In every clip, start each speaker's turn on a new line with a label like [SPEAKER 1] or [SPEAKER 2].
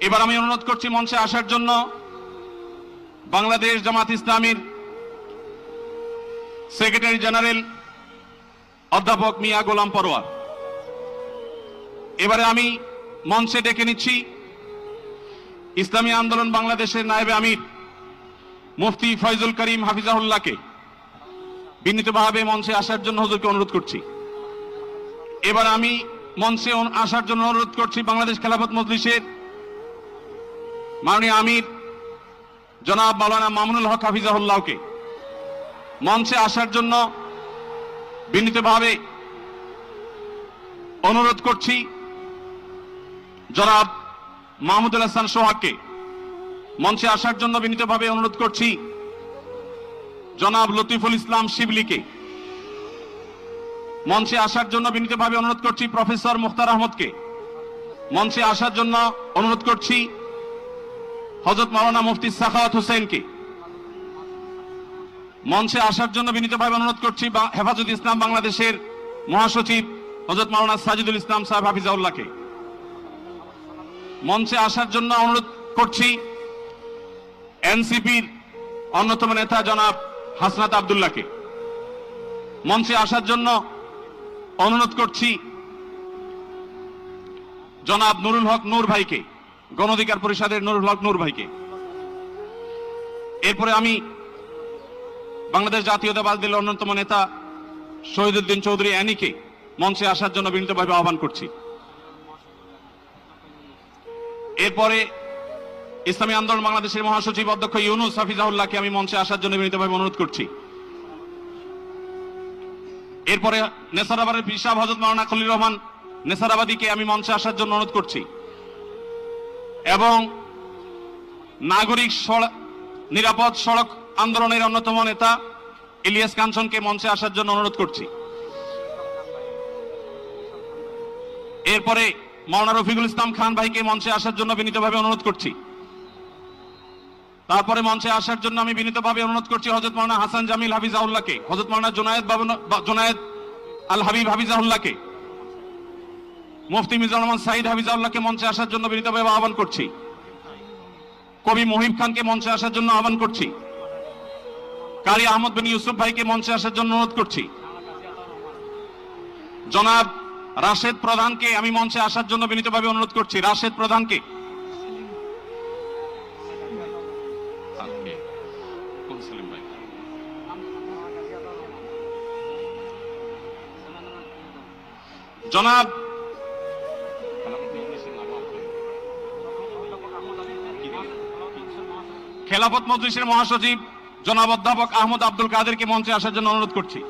[SPEAKER 1] এবার আমি অনুরোধ করছি মঞ্চে আসার জন্য বাংলাদেশ জামাত ইসলামীর সেক্রেটারি জেনারেল অধ্যাপক মিয়া গোলাম পরোয়ার। এবারে আমি মঞ্চে ডেকে নিচ্ছি ইসলামী আন্দোলন বাংলাদেশের নায়েবে আমির মুফতি ফয়জুল করিম হাফিজাহুল্লাহকে বিনীতভাবে মঞ্চে আসার জন্য হুজুরকে অনুরোধ করছি। এবার আমি মঞ্চে আসার জন্য অনুরোধ করছি বাংলাদেশ খেলাফত মজলিসের মাননীয় আমির, জনাব মাওলানা মামুনুল হক হাফিজাহুল্লাহকে মঞ্চে আসার জন্য বিনীতভাবে অনুরোধ করছি। জনাব মাহমুদুল হাসান সোহাগকে মঞ্চে আসার জন্য বিনীতভাবে অনুরোধ করছি। জনাব লতিফুল ইসলাম শিবলিকে মঞ্চে আসার জন্য বিনীতভাবে অনুরোধ করছি। প্রফেসর মুখতার আহমদকে মঞ্চে আসার জন্য অনুরোধ করছি। হজরত মাওলানা মুফতি সাখাওয়াত হোসেনকে মঞ্চে আসার জন্য বিনীতভাবে অনুরোধ করছি হেফাজত ইসলাম বাংলাদেশের মহাসচিব হজরত মাওলানা সাজিদুল ইসলাম সাহেব হাফিজাউল্লাহকে মঞ্চে আসার জন্য অনুরোধ করছি এনসিপির অন্যতম নেতা জনাব হাসনাত আবদুল্লাহকে। মঞ্চে আসার জন্য অনুরোধ করছি জনাব নুরুল হক নূর ভাইকে। গণঅধিকার পরিষদের নুরুল হক নূর ভাইকে। এরপরে আমি বাংলাদেশ জাতীয়তাবাদ দলের অন্যতম নেতা শহীদুদ্দিন চৌধুরী অ্যানিকে মঞ্চে আসার জন্য বিনীতভাবে আহ্বান করছি। এরপরে ইসলামী আন্দোলন বাংলাদেশের মহাসচিব অধ্যক্ষ ইউনুস হাফিজাউল্লাহকে আমি মঞ্চে আসার জন্য বিনীতভাবে অনুরোধ করছি। এরপরে নেসারাবাদের পিসাব হজরত মাওলানা খলিল রহমান নেসারাবাদীকে আমি মঞ্চে আসার জন্য অনুরোধ করছি। এবং নাগরিক নিরাপদ সড়ক আন্দোলনের অন্যতম নেতা ইলিয়াস কাঞ্চনকে মঞ্চে আসার জন্য অনুরোধ করছি। এরপরে মাওলানা রফিকুল ইসলাম খান ভাইকে মঞ্চে আসার জন্য বিনীতভাবে অনুরোধ করছি। তারপরে মঞ্চে আসার জন্য আমি বিনীতভাবে অনুরোধ করছি হজরত মাওলানা হাসান জামিল হাফিজাউল্লাহকে হজরত মাওলানা জোনায়েদ বাবু জোনায়েদ আল হাবিব হাফিজাউল্লাহকে। মুফতি মিজানুর রহমান সাইদ হাফিজাউল্লাহকে মঞ্চে আসার জন্য বিনীতভাবে আহ্বান করছি। কবি মহিব খানকে মঞ্চে আসার জন্য আহ্বান করছি। কারি আহমদ বিন ইউসুফ ভাইকে মঞ্চে আসার জন্য অনুরোধ করছি। জনাব রাশেদ প্রধানকে আমি মঞ্চে আসার জন্য বিনীতভাবে অনুরোধ করছি। রাশেদ প্রধানকে? জনাব খেলাফত মজলিসের মহাসচিব জনাব অধ্যাপক আহমদ আব্দুল কাদেরকে মঞ্চে আসার জন্য অনুরোধ করছি।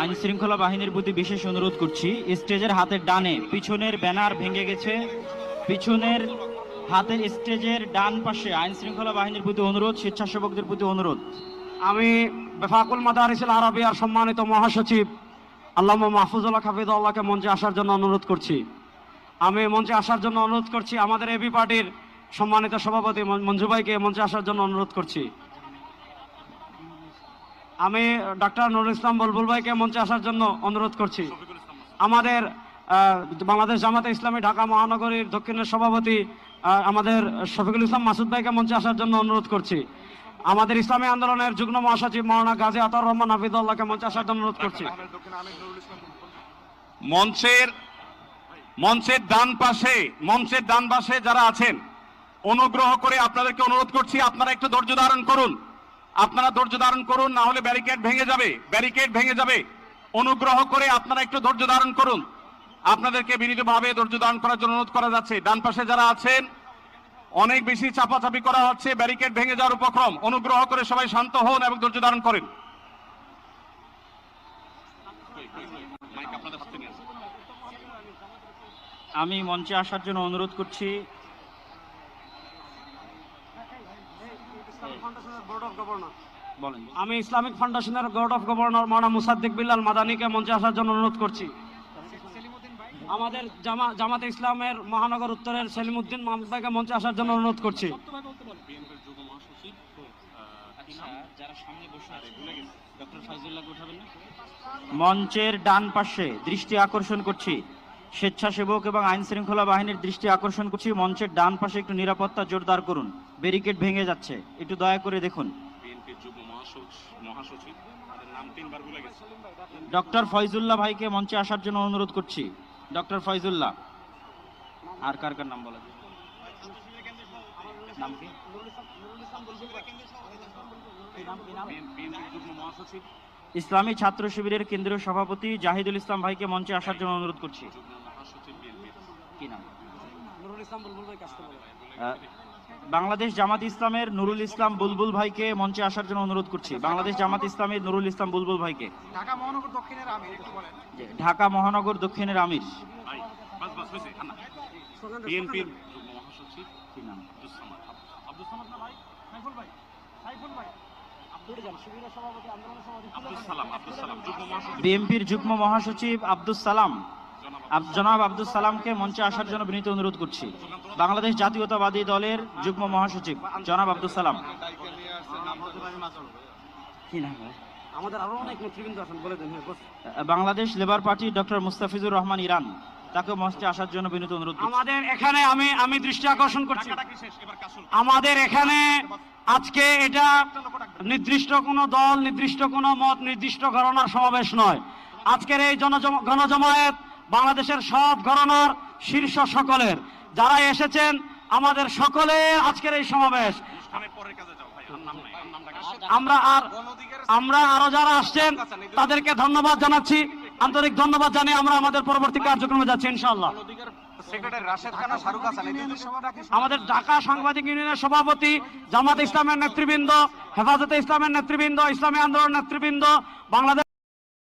[SPEAKER 2] আইন শৃঙ্খলা বাহিনীর প্রতি বিশেষ অনুরোধ করছি। স্টেজের হাতের ডানে পিছনের ব্যানার ভেঙে গেছে। পিছনের হাতের স্টেজের ডান পাশে আইন শৃঙ্খলা বাহিনীর প্রতি অনুরোধ স্বেচ্ছাসেবকদের প্রতি অনুরোধ।
[SPEAKER 3] আমি বেফাকুল মাদারিসুল আরবিয়ার সম্মানিত মহাসচিব আল্লামা মাহফুজুল্লাহ হাফিজুল্লাহকে মঞ্চে আসার জন্য অনুরোধ করছি। আমি মঞ্চে আসার জন্য অনুরোধ করছি, আমাদের এবি পার্টির সম্মানিত সভাপতি মঞ্জু ভাইকে মঞ্চে আসার জন্য অনুরোধ করছি। আমি ডক্টর নুরুল ইসলাম বুলবুল ভাইকে মঞ্চে আসার জন্য অনুরোধ করছি। আমাদের বাংলাদেশ জামাতে ইসলামী ঢাকা মহানগরীর দক্ষিণের সভাপতি আমাদের শফিকুল ইসলাম মাসুদ ভাইকে মঞ্চে আসার জন্য অনুরোধ করছি। আমাদের ইসলামী আন্দোলনের যুগ্ম মহাসচিব মৌলানা গাজী আতর রহমান হাফিদুল্লাহকে মঞ্চে আসার জন্য অনুরোধ করছি।
[SPEAKER 1] মঞ্চের মঞ্চের ডান পাশে, মঞ্চের ডান পাশে যারা আছেন, অনুগ্রহ করে আপনাদেরকে অনুরোধ করছি, আপনারা একটু ধৈর্য ধারণ করুন। আপনারা ধৈর্য ধারণ করুন, না হলে ব্যারিকেড ভেঙে যাবে, ব্যারিকেড ভেঙে যাবে। অনুগ্রহ করে আপনারা একটু ধৈর্য ধারণ করুন। আপনাদেরকে বিনীতভাবে ধৈর্য ধারণ করার জন্য অনুরোধ করা যাচ্ছে। ডান পাশে যারা আছেন, অনেক বেশি চাপাচাপি করা হচ্ছে, ব্যারিকেড ভেঙে যাওয়ার উপক্রম। অনুগ্রহ করে সবাই শান্ত হন এবং ধৈর্য ধারণ করেন।
[SPEAKER 2] আমি মঞ্চে আসার জন্য অনুরোধ করছি।
[SPEAKER 3] আমি ইসলামিক ফাউন্ডেশনের বোর্ড অফ গভর্নর মানা মুসাদ্দিক বিল্লাল মাদানিকে মঞ্চে আসার জন্য অনুরোধ করছি। আমাদের জামা জামাতে ইসলামের মহানগর উত্তরের সেলিমউদ্দিন মাহমুদ ভাইকে মঞ্চে আসার জন্য অনুরোধ করছি।
[SPEAKER 2] মঞ্চের ডান পাশে দৃষ্টি আকর্ষণ করছি। স্বেচ্ছাসেবক এবং আইন শৃঙ্খলা বাহিনীর দৃষ্টি আকর্ষণ করছি মঞ্চের ডান পাশে একটু নিরাপত্তা জোরদার করুন। ব্যারিকেড ভেঙে যাচ্ছে। একটু দয়া করে দেখুন। ডক্টর ফয়জুল্লাহ ভাইকে মঞ্চে আসার জন্য অনুরোধ করছি। ডক্টর ফয়জুল্লাহ। আর কার কার নাম বলা? যায়? নাম কি? ইসলামী ছাত্র শিবিরের কেন্দ্রীয় সভাপতি জাহিদুল ইসলাম ভাইকে মঞ্চে আসার জন্য অনুরোধ করছি। কি নাম? বাংলাদেশ জামাত ইসলামের নুরুল ইসলাম বুলবুল ভাইকে মঞ্চে আসার জন্য অনুরোধ করছি। বাংলাদেশ জামাত ইসলামের নুরুল ইসলাম বুলবুল ভাইকে।
[SPEAKER 4] ঢাকা মহানগর দক্ষিণের আমির একটু বলেন।
[SPEAKER 2] যে ঢাকা মহানগর দক্ষিণের আমির।
[SPEAKER 1] ভাই বাস বাস হয়েছে আন্না বিএনপির মহাসচিব
[SPEAKER 2] কি নাম?
[SPEAKER 1] আব্দুল সামাদ। আব্দুল সামাদ না ভাই?
[SPEAKER 3] সাইফুল ভাই সাইফুল ভাই।
[SPEAKER 2] বিএনপির যুগ্ম মহাসচিব আব্দুল সালাম।
[SPEAKER 1] জনাব
[SPEAKER 2] আব- আব্দুল সালামকে মঞ্চে আসার জন্য বিনীত অনুরোধ করছি। বাংলাদেশ জাতীয়তাবাদী দলের যুগ্ম মহাসচিব জনাব আব্দুল সালাম। কি নাম ভাই?
[SPEAKER 3] আমাদের আরও অনেক নেতৃবৃন্দ আছেন বলে দেন boss.
[SPEAKER 2] Bangladesh labour party doctor Mustafizur Rahman Iran. তাকে মঞ্চে আসার জন্য বিনীত অনুরোধ
[SPEAKER 3] আমাদের এখানে আমি আমি দৃষ্টি আকর্ষণ করছি। আমাদের এখানে আজকে এটা নির্দিষ্ট কোনো দল নির্দিষ্ট কোনো মত নির্দিষ্ট ঘটনার সমাবেশ নয়। আজকের এই জনজম গণজমায়েত বাংলাদেশের সব ঘটনার শীর্ষ সকলের। যারা এসেছেন আমাদের সকলের আজকের এই সমাবেশ? আমরা আর আমরা আরও যারা আসছেন তাদেরকে ধন্যবাদ জানাচ্ছি। আন্তরিক ধন্যবাদ জানিয়ে আমরা আমাদের পরবর্তী কার্যক্রমে যাচ্ছি ইনশাআল্লাহ। আমাদের ঢাকা সাংবাদিক ইউনিয়নের সভাপতি জামাত ইসলামের নেতৃবৃন্দ হেফাজতে ইসলামের নেতৃবৃন্দ ইসলামী আন্দোলন নেতৃবৃন্দ বাংলাদেশ